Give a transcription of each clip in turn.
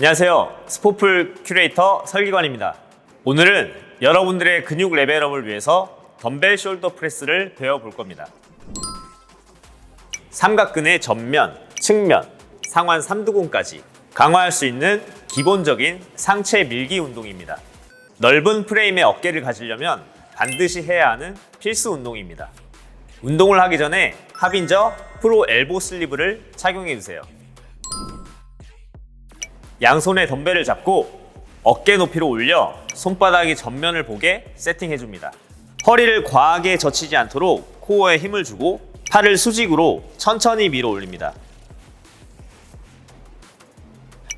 안녕하세요. 스포풀 큐레이터 설기관입니다. 오늘은 여러분들의 근육 레벨업을 위해서 덤벨 숄더 프레스를 배워볼 겁니다. 삼각근의 전면, 측면, 상완 삼두근까지 강화할 수 있는 기본적인 상체 밀기 운동입니다. 넓은 프레임의 어깨를 가지려면 반드시 해야 하는 필수 운동입니다. 운동을 하기 전에 하빈저 프로 엘보 슬리브를 착용해 주세요. 양손에 덤벨을 잡고 어깨 높이로 올려 손바닥이 전면을 보게 세팅해 줍니다. 허리를 과하게 젖히지 않도록 코어에 힘을 주고 팔을 수직으로 천천히 밀어 올립니다.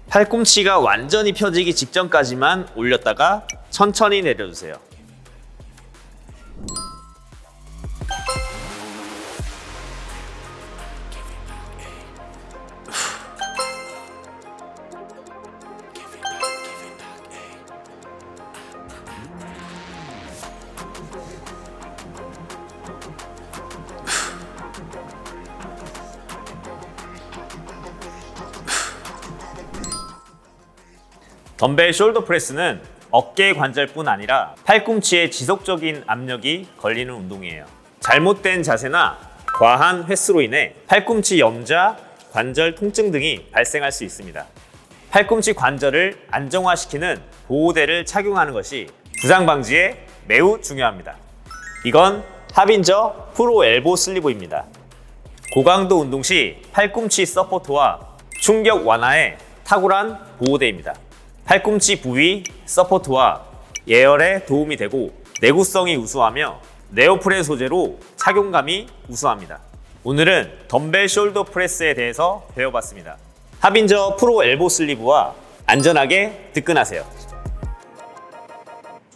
팔꿈치가 완전히 펴지기 직전까지만 올렸다가 천천히 내려주세요. 덤벨 숄더 프레스는 어깨 관절뿐 아니라 팔꿈치에 지속적인 압력이 걸리는 운동이에요. 잘못된 자세나 과한 횟수로 인해 팔꿈치 염자, 관절 통증 등이 발생할 수 있습니다. 팔꿈치 관절을 안정화시키는 보호대를 착용하는 것이 부상 방지에 매우 중요합니다. 이건 하빈저 프로 엘보 슬리브입니다. 고강도 운동 시 팔꿈치 서포트와 충격 완화에 탁월한 보호대입니다. 팔꿈치 부위 서포트와 예열에 도움이 되고 내구성이 우수하며 네오프렌 소재로 착용감이 우수합니다. 오늘은 덤벨 숄더 프레스에 대해서 배워봤습니다. 하빈저 프로 엘보 슬리브와 안전하게 득근하세요.